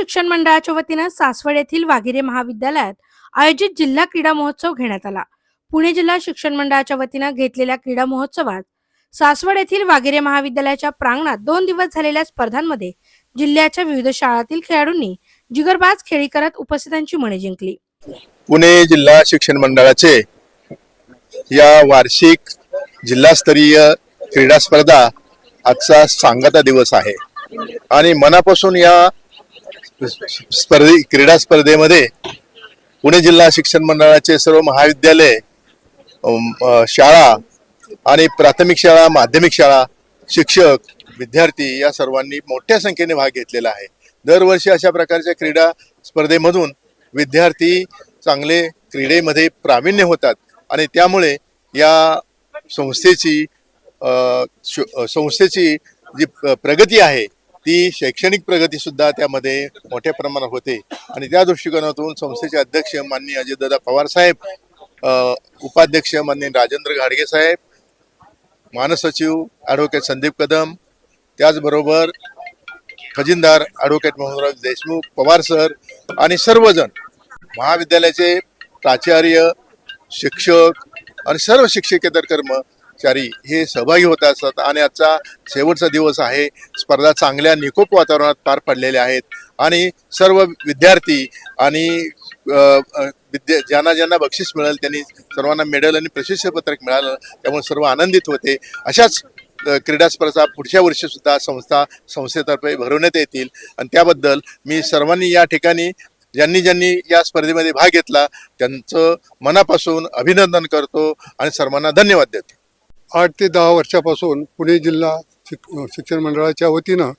शिक्षण मंडळाच्या वतीनं सासवड येथील वाघिरे महाविद्यालयात आयोजित जिल्हा क्रीडा महोत्सव घेण्यात आला. पुणे जिल्हा शिक्षण मंडळाच्या वतीनं घेतलेल्या क्रीडा महोत्सवात सासवड येथील वाघिरे महाविद्यालयाच्या प्रांगणात दोन दिवस झालेल्या स्पर्धांमध्ये जिल्ह्याच्या विविध शाळांतील खेळाडूंनी जिगरबाज खेळी करत उपस्थितांची मने जिंकली. पुणे जिल्हा शिक्षण मंडळाचे या वार्षिक जिल्हास्तरीय क्रीडा स्पर्धा आजचा सांगता दिवस आहे. आणि मनापासून या स्पर्धे क्रीडा स्पर्धेमध्ये पुणे जिल्हा शिक्षण मंडळाचे सर्व महाविद्यालय शाळा आणि प्राथमिक शाळा माध्यमिक शाळा शिक्षक विद्यार्थी या सर्वांनी मोठ्या संख्येने भाग घेतलेला आहे. दरवर्षी अशा प्रकारच्या क्रीडा स्पर्धेमधून विद्यार्थी चांगले क्रीडेमध्ये प्रावीण्य होतात आणि त्यामुळे या संस्थेची संस्थेची जी प्रगती आहे ती शैक्षणिक प्रगती सुद्धा त्यामध्ये मोठ्या प्रमाणात होते. आणि त्या दृष्टिकोनातून संस्थेचे अध्यक्ष माननीय अजितदादा पवार साहेब उपाध्यक्ष माननीय राजेंद्र घाडगे साहेब मानसचिव ॲडव्होकेट संदीप कदम त्याचबरोबर खजिनदार ॲडव्होकेट मोहनराज देशमुख पवार सर आणि सर्वजण महाविद्यालयाचे प्राचार्य शिक्षक आणि सर्व शिक्षकेतर चारी हे सहभागी होत असतात आणि आजचा शेवटचा दिवस आहे. स्पर्धा चांगल्या निकोप वातावरणात पार पडलेल्या आहेत. आणि सर्व विद्यार्थी आणि विद्या ज्यांना ज्यांना बक्षीस मिळेल त्यांनी सर्वांना मेडल आणि प्रशिक्षणपत्रक मिळालं त्यामुळे सर्व आनंदित होते. अशाच क्रीडास्पर्धा क्रीडा स्पर्धा पुढच्या वर्षीसुद्धा संस्था संस्थेतर्फे भरवण्यात येतील. आणि त्याबद्दल मी सर्वांनी या ठिकाणी ज्यांनी ज्यांनी या स्पर्धेमध्ये भाग घेतला त्यांचं मनापासून अभिनंदन करतो आणि सर्वांना धन्यवाद देतो. आठ ते दहा वर्षापासून पुणे जिल्हा शिक शिक्षण मंडळाच्या वतीनं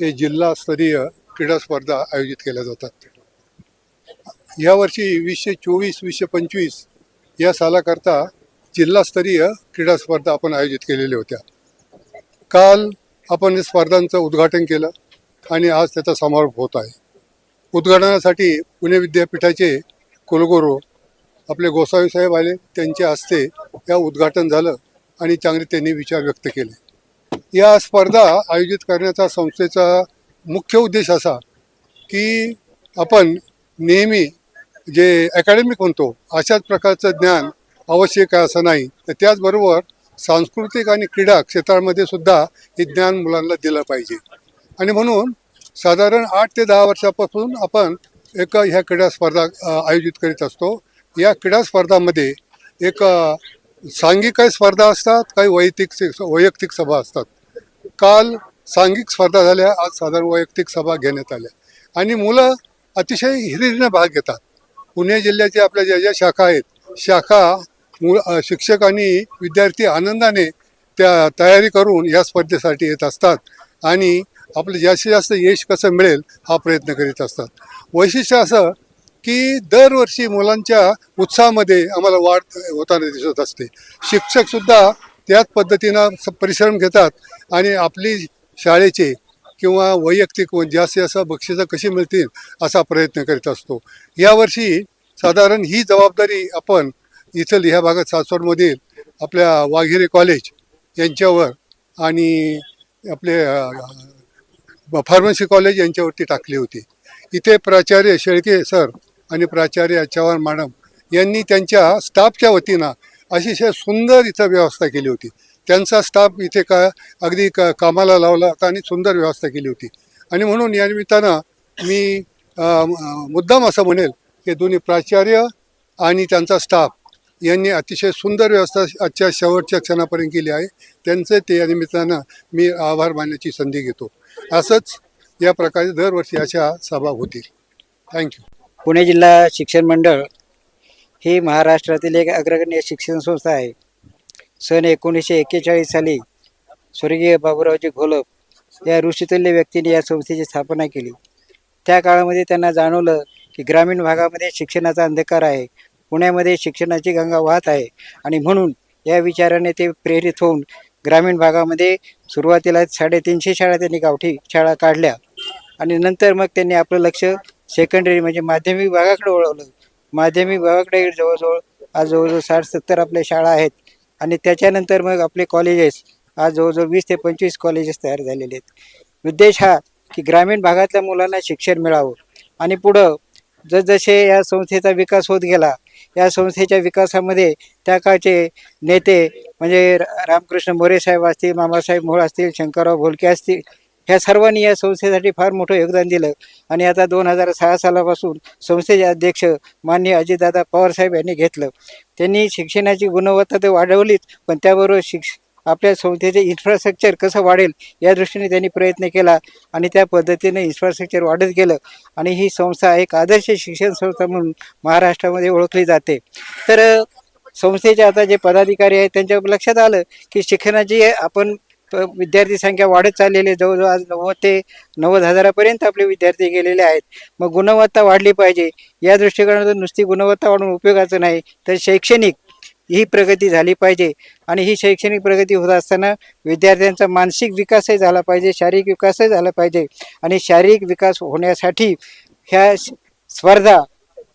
हे जिल्हास्तरीय क्रीडा स्पर्धा आयोजित केल्या जातात. यावर्षी वीसशे चोवीस वीसशे पंचवीस या सालाकरता जिल्हास्तरीय क्रीडा स्पर्धा आपण आयोजित केलेल्या होत्या. काल आपण या स्पर्धांचं उद्घाटन केलं आणि आज त्याचा समारोप होत आहे. उद्घाटनासाठी पुणे विद्यापीठाचे कुलगुरू आपले गोसावी साहेब आले त्यांच्या हस्ते या उद्घाटन झालं. आणि चांगले त्यांनी विचार व्यक्त केले. या स्पर्धा आयोजित करण्याचा संस्थेचा मुख्य उद्देश असा की आपण नेहमी जे अकॅडमिक म्हणतो अशाच प्रकारचं ज्ञान आवश्यक आहे असं नाही. तर त्याचबरोबर सांस्कृतिक आणि क्रीडा क्षेत्रामध्ये सुद्धा हे ज्ञान मुलांना दिलं पाहिजे. आणि म्हणून साधारण आठ ते दहा वर्षापासून आपण एका ह्या क्रीडा स्पर्धा आयोजित करीत असतो. या क्रीडा स्पर्धामध्ये एक सांघिक काही स्पर्धा असतात काही वैयक्तिक वैयक्तिक सभा असतात. काल सांघिक स्पर्धा झाल्या आज साधारण वैयक्तिक सभा घेण्यात आल्या. आणि मुलं अतिशय हिरिरीनं भाग घेतात. पुणे जिल्ह्याच्या आपल्या ज्या ज्या शाखा आहेत शाखा मुळ शिक्षक आणि विद्यार्थी आनंदाने त्या तयारी करून या स्पर्धेसाठी येत असतात. आणि आपलं जास्तीत जास्त यश कसं मिळेल हा प्रयत्न करीत असतात. वैशिष्ट्य असं की दरवर्षी मुलांच्या उत्साहामध्ये आम्हाला वाढ होताना दिसत असते. शिक्षकसुद्धा त्याच पद्धतीनं स- परिश्रम घेतात आणि आपली शाळेचे किंवा वैयक्तिक व जास्तीत जास्त बक्षिसं कशी मिळतील असा प्रयत्न करीत असतो. यावर्षी साधारण ही जबाबदारी आपण इथं ह्या भागात सासवडमधील आपल्या वाघिरे कॉलेज यांच्यावर आणि आपले फार्मसी कॉलेज यांच्यावरती टाकली होती. इथे प्राचार्य शेळके सर आणि प्राचार्य चव्हाण मॅडम यांनी त्यांच्या स्टाफच्या वतीनं अतिशय सुंदर इथं व्यवस्था केली होती. त्यांचा स्टाफ इथे का अगदी का कामाला लावला होता आणि सुंदर व्यवस्था केली होती. आणि म्हणून या निमित्तानं मी मुद्दाम असं म्हणेल की दोन्ही प्राचार्य आणि त्यांचा स्टाफ यांनी अतिशय सुंदर व्यवस्था आजच्या शेवटच्या क्षणापर्यंत केली आहे. त्यांचं ते या निमित्तानं मी आभार मानण्याची संधी घेतो. असंच या प्रकारे दरवर्षी अशा सभा होतील. थँक्यू. पुणे जिल्हा शिक्षण मंडळ ही महाराष्ट्रातील एक अग्रगण्य शिक्षण संस्था आहे. सन एकोणीसशे एक्केचाळीस साली स्वर्गीय बाबूरावजी घोलप या ऋषितुल्य व्यक्तीने या संस्थेची स्थापना केली. त्या काळामध्ये त्यांना जाणवलं की ग्रामीण भागामध्ये शिक्षणाचा अंधकार आहे. पुण्यामध्ये शिक्षणाची गंगा वाहत आहे आणि म्हणून या विचाराने ते प्रेरित होऊन ग्रामीण भागामध्ये सुरुवातीला साडेतीनशे शाळा त्यांनी गावठी शाळा काढल्या आणि नंतर मग त्यांनी आपलं लक्ष सेकंडरी म्हणजे माध्यमिक विभागाकडे वळवलं. माध्यमिक विभागाकडे जवळजवळ आज जवळजवळ साठ सत्तर आपल्या शाळा आहेत. आणि त्याच्यानंतर मग आपले कॉलेजेस आज जवळजवळ वीस ते पंचवीस कॉलेजेस तयार झालेले आहेत. उद्देश हा की ग्रामीण भागातल्या मुलांना शिक्षण मिळावं. आणि पुढं जसजसे या संस्थेचा विकास होत गेला या संस्थेच्या विकासामध्ये त्या काळचे नेते म्हणजे रा- रामकृष्ण मोरे साहेब असतील मामासाहेब मोळ असतील शंकरराव भोलके असतील ह्या सर्वांनी या संस्थेसाठी फार मोठं योगदान दिलं. आणि आता दोन हजार सहा सालापासून संस्थेचे अध्यक्ष माननीय अजितदादा पवारसाहेब यांनी घेतलं. त्यांनी शिक्षणाची गुणवत्ता तर वाढवलीच पण त्याबरोबर शिक्ष आपल्या संस्थेचे इन्फ्रास्ट्रक्चर कसं वाढेल या दृष्टीने त्यांनी प्रयत्न केला आणि त्या पद्धतीने इन्फ्रास्ट्रक्चर वाढत गेलं. आणि ही संस्था एक आदर्श शिक्षण संस्था म्हणून महाराष्ट्रामध्ये ओळखली जाते. तर संस्थेचे आता जे पदाधिकारी आहेत त्यांच्या लक्षात आलं की शिक्षणाची आपण विद्यार्थी संख्या वाढत चाललेली आहे. जवळजवळ आज नव्वद ते नव्वद हजारापर्यंत आपले विद्यार्थी गेलेले आहेत. मग गुणवत्ता वाढली पाहिजे. या दृष्टिकोनातून नुसती गुणवत्ता वाढून उपयोगाचं नाही तर शैक्षणिक ही प्रगती झाली पाहिजे. आणि ही शैक्षणिक प्रगती होत असताना विद्यार्थ्यांचा मानसिक विकासही झाला पाहिजे शारीरिक विकासही झाला पाहिजे. आणि शारीरिक विकास होण्यासाठी ह्या स्पर्धा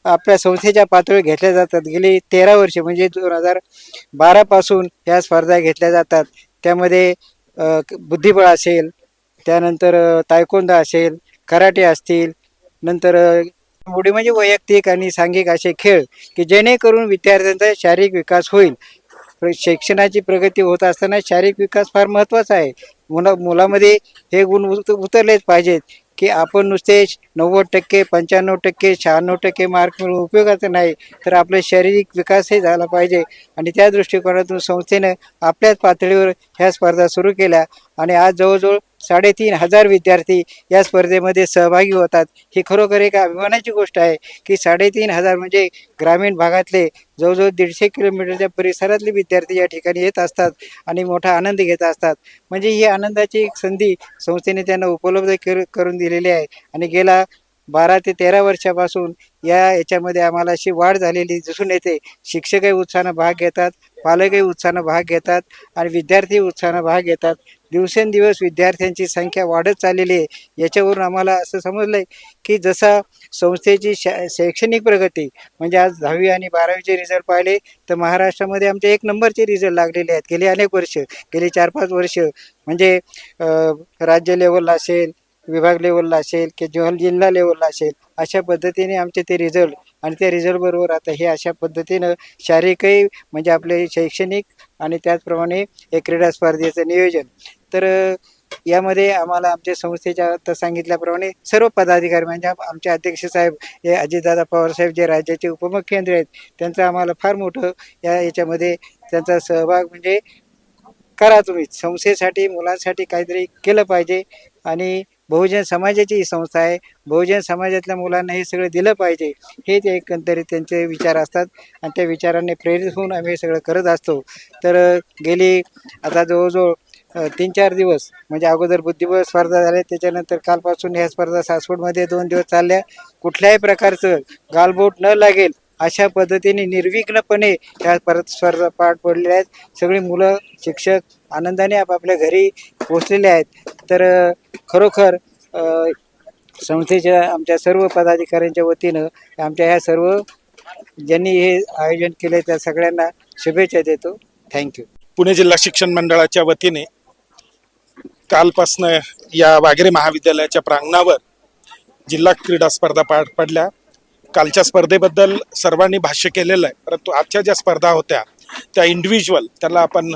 आपल्या संस्थेच्या पातळीवर घेतल्या जातात. गेली तेरा वर्षे म्हणजे दोन हजार बारापासून ह्या स्पर्धा घेतल्या जातात. त्यामध्ये बुद्धिबळ असेल त्यानंतर तायकोंदा असेल कराटे असतील नंतर अ, उडी म्हणजे वैयक्तिक आणि सांघिक असे खेळ की जेणेकरून विद्यार्थ्यांचा शारीरिक विकास होईल. शिक्षणाची प्रगती होत असताना शारीरिक विकास फार महत्त्वाचा आहे. मुला मुलामध्ये हे गुण उत- उतरलेच पाहिजेत. की आपण नुसते नव्वद टक्के पंच्याण्णव टक्के शहाण्णव टक्के मार्क मिळून उपयोगाचं नाही तर आपलं शारीरिक विकासही झाला पाहिजे. आणि त्या दृष्टिकोनातून संस्थेनं आपल्याच पातळीवर ह्या स्पर्धा सुरू केल्या. आणि आज जवळजवळ साडेतीन हजार विद्यार्थी या स्पर्धेमध्ये सहभागी होतात. ही खरोखर एक अभिमानाची गोष्ट आहे की साडेतीन हजार म्हणजे ग्रामीण भागातले जवळजवळ दीडशे किलोमीटरच्या परिसरातले विद्यार्थी या ठिकाणी येत असतात आणि मोठा आनंद घेत असतात. म्हणजे ही आनंदाची एक संधी संस्थेने त्यांना उपलब्ध कर करून दिलेली आहे. आणि गेला बारा ते तेरा वर्षापासून या याच्यामध्ये आम्हाला अशी वाढ झालेली दिसून येते. शिक्षकही उत्साहानं भाग घेतात पालकही उत्साहानं भाग घेतात आणि विद्यार्थी उत्साहानं भाग घेतात. दिवसेंदिवस विद्यार्थ्यांची संख्या वाढत चाललेली आहे. याच्यावरून आम्हाला असं समजलं आहे की जसा संस्थेची शा शैक्षणिक प्रगती म्हणजे आज दहावी आणि बारावीचे रिझल्ट पाहिले तर महाराष्ट्रामध्ये आमचे एक नंबरचे रिझल्ट लागलेले आहेत. गेली अनेक वर्ष गेली चार पाच वर्ष. म्हणजे राज्य लेवलला असेल विभाग लेवलला असेल किंवा जिल्हा जिल्हा लेवलला असेल अशा पद्धतीने आमचे ते रिझल्ट आणि त्या रिझल्टबरोबर आता हे अशा पद्धतीनं शारीरिकही म्हणजे आपले शैक्षणिक आणि त्याचप्रमाणे हे क्रीडा स्पर्धेचं नियोजन. तर यामध्ये आम्हाला आमच्या संस्थेच्या तर सांगितल्याप्रमाणे सर्व पदाधिकारी म्हणजे आमचे अध्यक्ष साहेब हे अजितदादा पवारसाहेब जे राज्याचे उपमुख्यमंत्री आहेत त्यांचं आम्हाला फार मोठं या याच्यामध्ये त्यांचा सहभाग म्हणजे करा तुम्ही. संस्थेसाठी मुलांसाठी काहीतरी केलं पाहिजे आणि बहुजन समाजाची ही संस्था आहे. बहुजन समाजातल्या मुलांना हे सगळं दिलं पाहिजे. हे ते एकंदरीत त्यांचे विचार असतात आणि त्या विचारांनी प्रेरित होऊन आम्ही हे सगळं करत असतो. तर गेली आता जवळजवळ तीन चार दिवस. म्हणजे अगोदर बुद्धिबळ स्पर्धा झाल्या त्याच्यानंतर कालपासून ह्या स्पर्धा सासवडमध्ये दोन दिवस चालल्या. कुठल्याही प्रकारचं गालबोट न लागेल अशा पद्धतीने निर्विघ्नपणे त्या परत स्पर्धा पार पडलेल्या आहेत. सगळी मुलं शिक्षक आनंदाने आपापल्या घरी पोचलेले आहेत. तर खरोखर संस्थेच्या आमच्या सर्व पदाधिकाऱ्यांच्या वतीनं आमच्या ह्या सर्व ज्यांनी हे आयोजन केले त्या सगळ्यांना शुभेच्छा देतो. थँक्यू. पुणे जिल्हा शिक्षण मंडळाच्या वतीने कालपासनं या वागेरे महाविद्यालयाच्या प्रांगणावर जिल्हा क्रीडा स्पर्धा पार पडल्या. कालच्या स्पर्धेबद्दल सर्वांनी भाष्य केलेलं आहे. परंतु आजच्या ज्या स्पर्धा होत्या त्या इंडिव्हिज्युअल त्याला आपण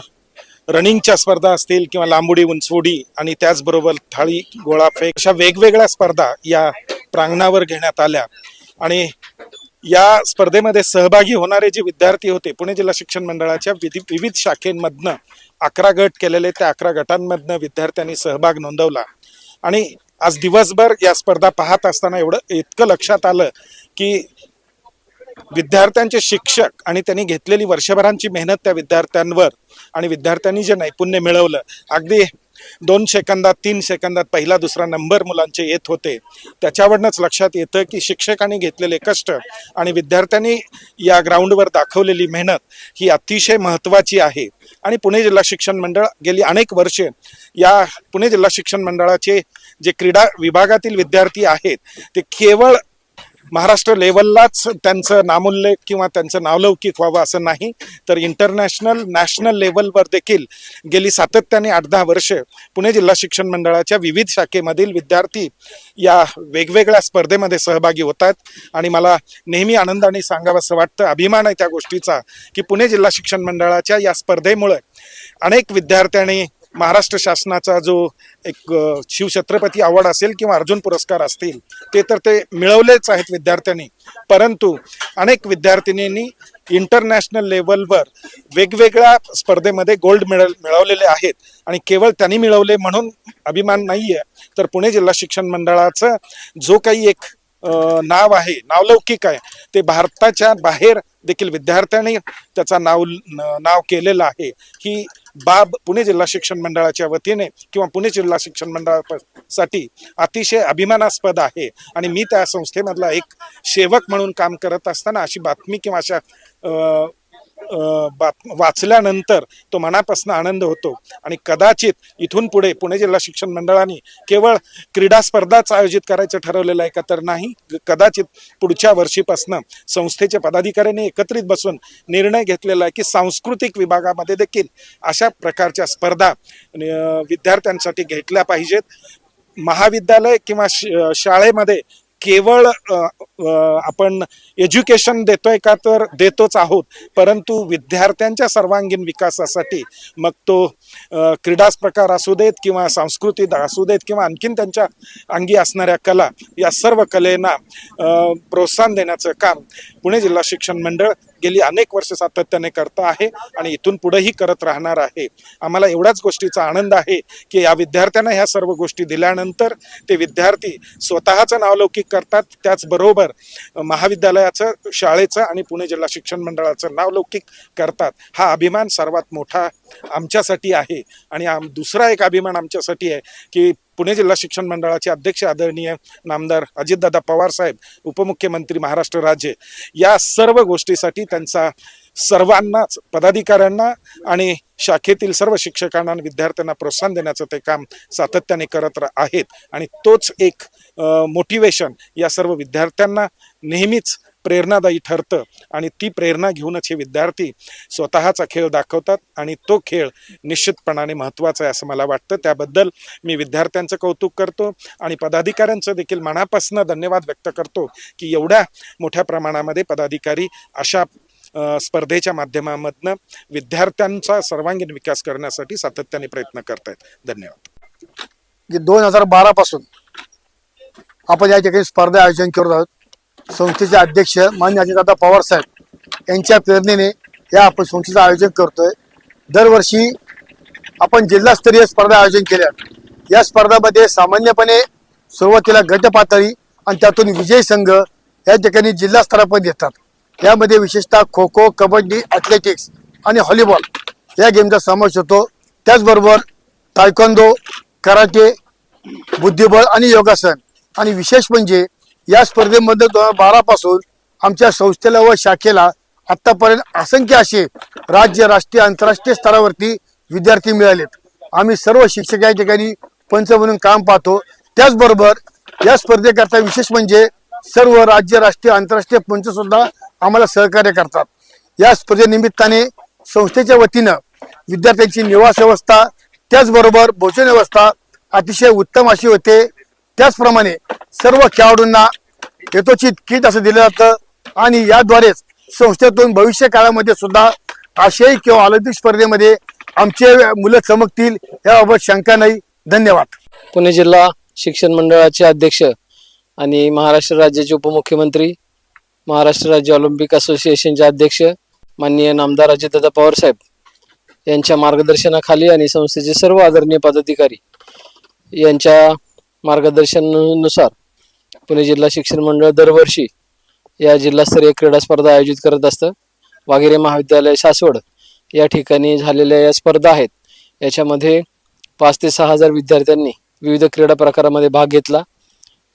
रनिंगच्या स्पर्धा असतील किंवा लांबुडी उंचवडी आणि त्याचबरोबर थाळी गोळाफेक अशा वेगवेगळ्या स्पर्धा या प्रांगणावर घेण्यात आल्या. आणि या स्पर्धेमध्ये सहभागी होणारे जे विद्यार्थी होते पुणे जिल्हा शिक्षण मंडळाच्या विविध शाखेंमधनं अकरा गट केलेले त्या अकरा गटांमधनं विद्यार्थ्यांनी सहभाग नोंदवला. आणि आज दिवसभर या स्पर्धा पाहत असताना एवढं इतकं लक्षात आलं की विद्यार्थ्यांचे शिक्षक आणि त्यांनी घेतलेली वर्षभरांची मेहनत त्या विद्यार्थ्यांवर आणि विद्यार्थ्यांनी जे नैपुण्य मिळवलं अगदी दोन सेकंदात तीन सेकंदात पहिला दुसरा नंबर मुलांचे येत होते. त्याच्यावरनंच लक्षात येतं की शिक्षकांनी घेतलेले कष्ट आणि विद्यार्थ्यांनी या ग्राउंडवर दाखवलेली मेहनत ही अतिशय महत्त्वाची आहे. आणि पुणे जिल्हा शिक्षण मंडळ गेली अनेक वर्षे या पुणे जिल्हा शिक्षण मंडळाचे जे क्रीडा विभागातील विद्यार्थी आहेत ते केवळ महाराष्ट्र लेवललाच त्यांचं नामोल्लेख किंवा त्यांचं नावलौकिक व्हावं असं नाही. तर इंटरनॅशनल नॅशनल लेवलवर देखील गेली सातत्याने आठ दहा वर्ष पुणे जिल्हा शिक्षण मंडळाच्या विविध शाखेमधील विद्यार्थी या वेगवेगळ्या स्पर्धेमध्ये सहभागी होत आहेत आणि मला नेहमी आनंदाने सांगावंसं वाटतं अभिमान आहे त्या गोष्टीचा की पुणे जिल्हा शिक्षण मंडळाच्या या स्पर्धेमुळे अनेक विद्यार्थ्यांनी महाराष्ट्र शासनाचा जो एक शिवछत्रपती अवॉर्ड असेल किंवा अर्जुन पुरस्कार असतील ते तर ते मिळवलेच आहेत विद्यार्थ्यांनी. परंतु अनेक विद्यार्थिनींनी इंटरनॅशनल लेवलवर वेगवेगळ्या स्पर्धेमध्ये गोल्ड मेडल मिळवलेले आहेत आणि केवळ त्यांनी मिळवले म्हणून अभिमान नाही आहे तर पुणे जिल्हा शिक्षण मंडळाचं जो काही एक नाव आहे नावलौकिक आहे ते भारताच्या बाहेर देखील विद्यार्थ्यांनी त्याचा नाव नाव केलेलं आहे. ही बाब पुणे जिल्हा शिक्षण मंडळाच्या वतीने किंवा पुणे जिल्हा शिक्षण मंडळासाठी अतिशय अभिमानास्पद आहे. आणि मी त्या संस्थेमधला एक सेवक म्हणून काम करत असताना अशी बातमी किंवा अशा वाचल्यानंतर तो मनापासून आनंद होतो. आणि कदाचित इथून पुढे पुणे जिल्हा शिक्षण मंडळाने केवळ क्रीडा स्पर्धाच आयोजित करायचं ठरवलेलं आहे का तर नाही. कदाचित पुढच्या वर्षीपासून संस्थेच्या पदाधिकाऱ्यांनी एकत्रित बसून निर्णय घेतलेला आहे की सांस्कृतिक विभागामध्ये देखील अशा प्रकारच्या स्पर्धा विद्यार्थ्यांसाठी घेतल्या पाहिजेत. महाविद्यालय किंवा श- शाळेमध्ये केवळ आपण एज्युकेशन देतोय का तर देतोच आहोत. परंतु विद्यार्थ्यांच्या सर्वांगीण विकासासाठी मग तो क्रीडास प्रकार असू देत किंवा सांस्कृतिक असू देत किंवा आणखीन त्यांच्या अंगी असणाऱ्या कला या सर्व कलेना प्रोत्साहन देण्याचं काम पुणे जिल्हा शिक्षण मंडळ गेली अनेक वर्ष सातत्याने करत आहे आणि इथून पुढेही करत राहणार आहे. आम्हाला एवढ्याच गोष्टीचा आनंद आहे की या विद्यार्थ्यांना ह्या सर्व गोष्टी दिल्यानंतर ते विद्यार्थी स्वतःचं नावलौकिक करतात. त्याचबरोबर महाविद्यालयाचं शाळेचं आणि पुणे जिल्हा शिक्षण मंडळाचं नावलौकिक करतात. हा अभिमान सर्वात मोठा आमच्यासाठी आहे. आणि आम दुसरा एक अभिमान आमच्यासाठी आहे की पुणे जिल्हा शिक्षण मंडळाचे अध्यक्ष आदरणीय नामदार अजितदादा पवार साहेब उपमुख्यमंत्री महाराष्ट्र राज्य या सर्व गोष्टीसाठी त्यांचा सर्वांनाच पदाधिकाऱ्यांना आणि शाखेतील सर्व शिक्षकांना आणि विद्यार्थ्यांना प्रोत्साहन देण्याचं ते काम सातत्याने करत आहेत. आणि तोच एक मोटिवेशन या सर्व विद्यार्थ्यांना नेहमीच प्रेरणादायी ठरतं आणि ती प्रेरणा घेऊनच हे विद्यार्थी स्वतःचा खेळ दाखवतात आणि तो खेळ निश्चितपणाने महत्त्वाचा आहे असं मला वाटतं. त्याबद्दल मी विद्यार्थ्यांचं कौतुक करतो आणि पदाधिकाऱ्यांचं देखील मनापासून धन्यवाद व्यक्त करतो की एवढ्या मोठ्या प्रमाणामध्ये पदाधिकारी अशा स्पर्धेच्या माध्यमामधनं विद्यार्थ्यांचा सर्वांगीण विकास करण्यासाठी सातत्याने प्रयत्न करत आहेत धन्यवाद दोन हजार बारा पासून आपण या ठिकाणी स्पर्धा आयोजन करत आहोत. संस्थेचे अध्यक्ष मान्य अजितदादा पवार साहेब यांच्या प्रेरणेने या आपण संस्थेचं आयोजन करतोय. दरवर्षी आपण जिल्हास्तरीय स्पर्धा आयोजन केल्या. या स्पर्धामध्ये सामान्यपणे सुरुवातीला गट पातळी आणि त्यातून विजय संघ या ठिकाणी जिल्हा स्तरापर्यंत येतात. यामध्ये विशेषतः खो खो कबड्डी ॲथलेटिक्स आणि हॉलीबॉल या गेमचा समावेश होतो. त्याचबरोबर तायकोंदो कराटे बुद्धिबळ आणि योगासन आणि विशेष म्हणजे या स्पर्धेमध्ये दोन हजार बारा पासून आमच्या संस्थेला व शाखेला आतापर्यंत असंख्य असे राज्य राष्ट्रीय आंतरराष्ट्रीय स्तरावरती विद्यार्थी मिळालेत. आम्ही सर्व शिक्षक या ठिकाणी पंच म्हणून काम पाहतो. त्याचबरोबर या स्पर्धेकरता विशेष म्हणजे सर्व राज्य राष्ट्रीय आंतरराष्ट्रीय पंच सुद्धा आम्हाला सहकार्य करतात. या स्पर्धेनिमित्ताने संस्थेच्या वतीनं विद्यार्थ्यांची निवास व्यवस्था त्याचबरोबर भोजन व्यवस्था अतिशय उत्तम अशी होते. त्याचप्रमाणे सर्व खेळाडूंना यथोचित किट असं दिलं जातं आणि याद्वारेच संस्थेतून भविष्य काळामध्ये सुद्धा आशियाई किंवा ऑलिम्पिक स्पर्धेमध्ये आमचे मुलं चमकतील याबाबत शंका नाही. धन्यवाद. पुणे जिल्हा शिक्षण मंडळाचे अध्यक्ष आणि महाराष्ट्र राज्याचे उपमुख्यमंत्री महाराष्ट्र राज्य ऑलिम्पिक असोसिएशनचे अध्यक्ष माननीय नामदार अजितदादा पवार साहेब यांच्या मार्गदर्शनाखाली आणि संस्थेचे सर्व आदरणीय पदाधिकारी यांच्या मार्गदर्शनानुसार पुणे जिल्हा शिक्षण मंडळ दरवर्षी या जिल्हास्तरीय क्रीडा स्पर्धा आयोजित करत असतं. वाघेरे महाविद्यालय सासवड या ठिकाणी झालेल्या या स्पर्धा आहेत. याच्यामध्ये पाच ते सहा हजार विद्यार्थ्यांनी विविध क्रीडा प्रकारामध्ये भाग घेतला.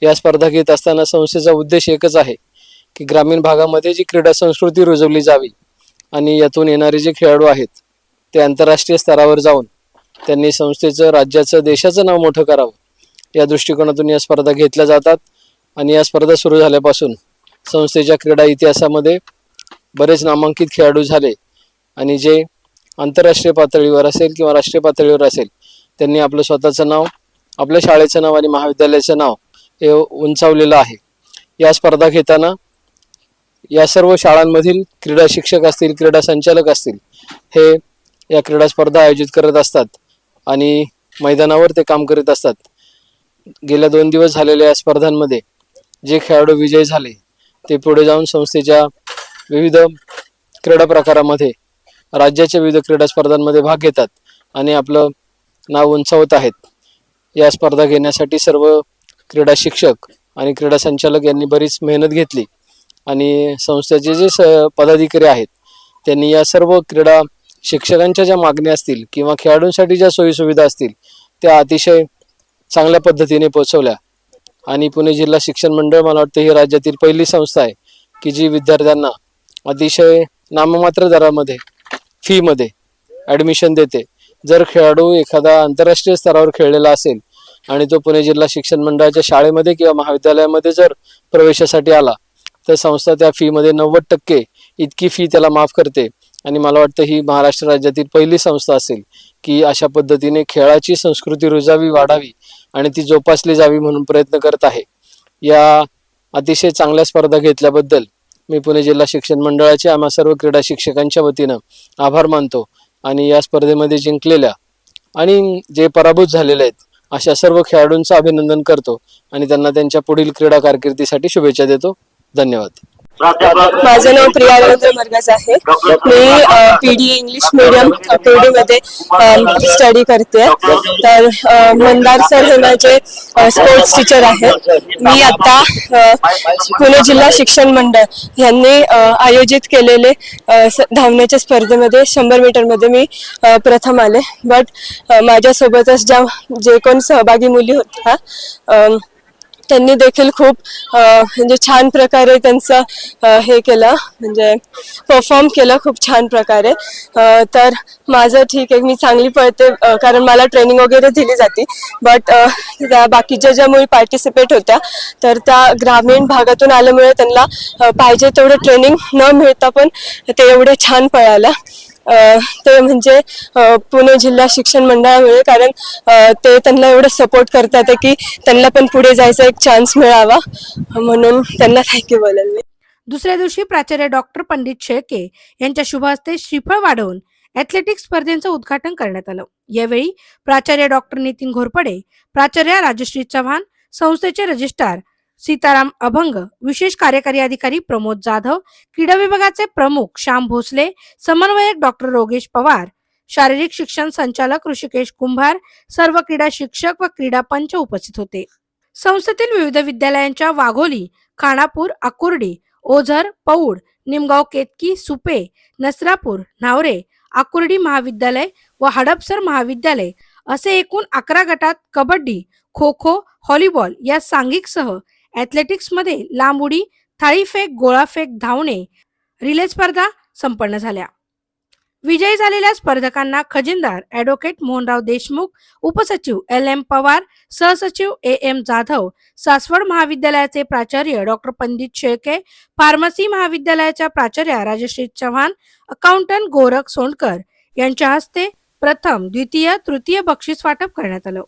या स्पर्धा घेत असताना संस्थेचा उद्देश एकच आहे की ग्रामीण भागामध्ये जी क्रीडा संस्कृती रुजवली जावी आणि यातून येणारे जे खेळाडू आहेत ते आंतरराष्ट्रीय स्तरावर जाऊन त्यांनी संस्थेचं राज्याचं देशाचं नाव मोठं करावं. या दृष्टिकोनातून या स्पर्धा घेतल्या जातात आणि या स्पर्धा सुरू झाल्यापासून संस्थेच्या क्रीडा इतिहासामध्ये बरेच नामांकित खेळाडू झाले आणि जे आंतरराष्ट्रीय पातळीवर असेल किंवा राष्ट्रीय पातळीवर असेल त्यांनी आपलं स्वतःचं नाव आपल्या शाळेचं नाव आणि महाविद्यालयाचं नाव हे उंचावलेलं आहे. या स्पर्धा घेताना या सर्व शाळांमधील क्रीडा शिक्षक असतील क्रीडा संचालक असतील हे या क्रीडा स्पर्धा आयोजित करत असतात आणि मैदानावर ते काम करीत असतात. गेल्या दोन दिवस झालेल्या या स्पर्धांमध्ये जे खेळाडू विजयी झाले ते पुढे जाऊन संस्थेच्या विविध क्रीडा प्रकारामध्ये राज्याच्या विविध क्रीडा स्पर्धांमध्ये भाग घेतात आणि आपलं नाव उंचावत आहेत. या स्पर्धा घेण्यासाठी सर्व क्रीडा शिक्षक आणि क्रीडा संचालक यांनी बरीच मेहनत घेतली आणि संस्थेचे जे स पदाधिकारी आहेत त्यांनी या सर्व क्रीडा शिक्षकांच्या ज्या मागण्या असतील किंवा खेळाडूंसाठी ज्या सोयीसुविधा असतील त्या अतिशय चांगल्या पद्धतीने पोहोचवल्या. आणि पुणे जिल्हा शिक्षण मंडळ मला वाटतं ही राज्यातील पहिली संस्था आहे की जी विद्यार्थ्यांना अतिशय नाममात्र दरामध्ये फीमध्ये ॲडमिशन देते. जर खेळाडू एखादा आंतरराष्ट्रीय स्तरावर खेळलेला असेल आणि तो पुणे जिल्हा शिक्षण मंडळाच्या शाळेमध्ये किंवा महाविद्यालयामध्ये जर प्रवेशासाठी आला तर संस्था त्या फीमध्ये नव्वद टक्के इतकी फी त्याला माफ करते. आणि मला वाटतं ही महाराष्ट्र राज्यातील पहिली संस्था असेल की अशा पद्धतीने खेळाची संस्कृती रुजावी वाढावी आणि ती जोपासली जावी म्हणून प्रयत्न करत आहे. या अतिशय चांगल्या स्पर्धा घेतल्याबद्दल मी पुणे जिल्हा शिक्षण मंडळाचे आम्हा सर्व क्रीडा शिक्षकांच्या वतीनं आभार मानतो आणि या स्पर्धेमध्ये जिंकलेल्या आणि जे पराभूत झालेले आहेत अशा सर्व खेळाडूंचं अभिनंदन करतो आणि त्यांना त्यांच्या पुढील क्रीडा कारकिर्दीसाठी शुभेच्छा देतो. धन्यवाद. माझं नाव प्रिया रवींद्र मरगज आहे. मी P D English medium P मध्ये स्टडी करते तर मंदार सर हे माझे स्पोर्ट्स टीचर आहेत. मी आता पुणे जिल्हा शिक्षण मंडळ यांनी आयोजित केलेले धावण्याच्या स्पर्धेमध्ये शंभर मीटरमध्ये मी अ, प्रथम आले. बट माझ्यासोबतच ज्या जे कोण सहभागी मुली होत्या त्यांनी देखील खूप म्हणजे छान प्रकारे त्यांचं हे केलं म्हणजे परफॉर्म केलं खूप छान प्रकारे. तर माझं ठीक आहे मी चांगली पळते कारण मला ट्रेनिंग वगैरे दिली जाते. बट त्या बाकीच्या ज्या मुली पार्टिसिपेट होत्या तर त्या ग्रामीण भागातून आल्यामुळे त्यांना पाहिजे तेवढं ट्रेनिंग न मिळता पण ते एवढे छान पळायला ते म्हणजे पुणे जिल्हा शिक्षण मंडळामुळे कारण ते त्यांना एवढं सपोर्ट करतात की त्यांना पण पुढे जायचा एक चान्स मिळावा. म्हणून त्यांना थँक्यू बोलेल. मी दुसऱ्या दिवशी प्राचार्य डॉक्टर पंडित शेळके यांच्या शुभ हस्ते श्रीफळ वाढवून ॲथलेटिक्स स्पर्धेचं उद्घाटन करण्यात आलं. यावेळी प्राचार्य डॉक्टर नितीन घोरपडे प्राचार्य राजश्री चव्हाण संस्थेचे रजिस्ट्रार सीताराम अभंग विशेष कार्यकारी अधिकारी प्रमोद जाधव क्रीडा विभागाचे प्रमुख श्याम भोसले समन्वयक डॉक्टर रोगेश पवार शारीरिक शिक्षण संचालक ऋषिकेश कुंभार सर्व क्रीडा शिक्षक व क्रीडा पंच उपस्थित होते. संस्थेतील विविध विद्यालयांच्या वाघोली खानापूर आकुर्डी ओझर पौड निमगाव केतकी सुपे नसरापूर नावरे आकुर्डी महाविद्यालय व हडपसर महाविद्यालय असे एकूण अकरा गटात कबड्डी खो खो हॉलीबॉल या सांघिकसह ॲथलेटिक्समध्ये लांब उडी थाळीफेक गोळाफेक धावणे रिले स्पर्धा संपन्न झाल्या. विजयी झालेल्या स्पर्धकांना खजिनदार ॲडव्होकेट मोहनराव देशमुख उपसचिव एल एम पवार सहसचिव ए एम जाधव सासवड महाविद्यालयाचे प्राचार्य डॉक्टर पंडित शेळके फार्मसी महाविद्यालयाच्या प्राचार्या राजश्री चव्हाण अकाउंटंट गोरख सोंडकर यांच्या हस्ते प्रथम द्वितीय तृतीय बक्षीस वाटप करण्यात आलं.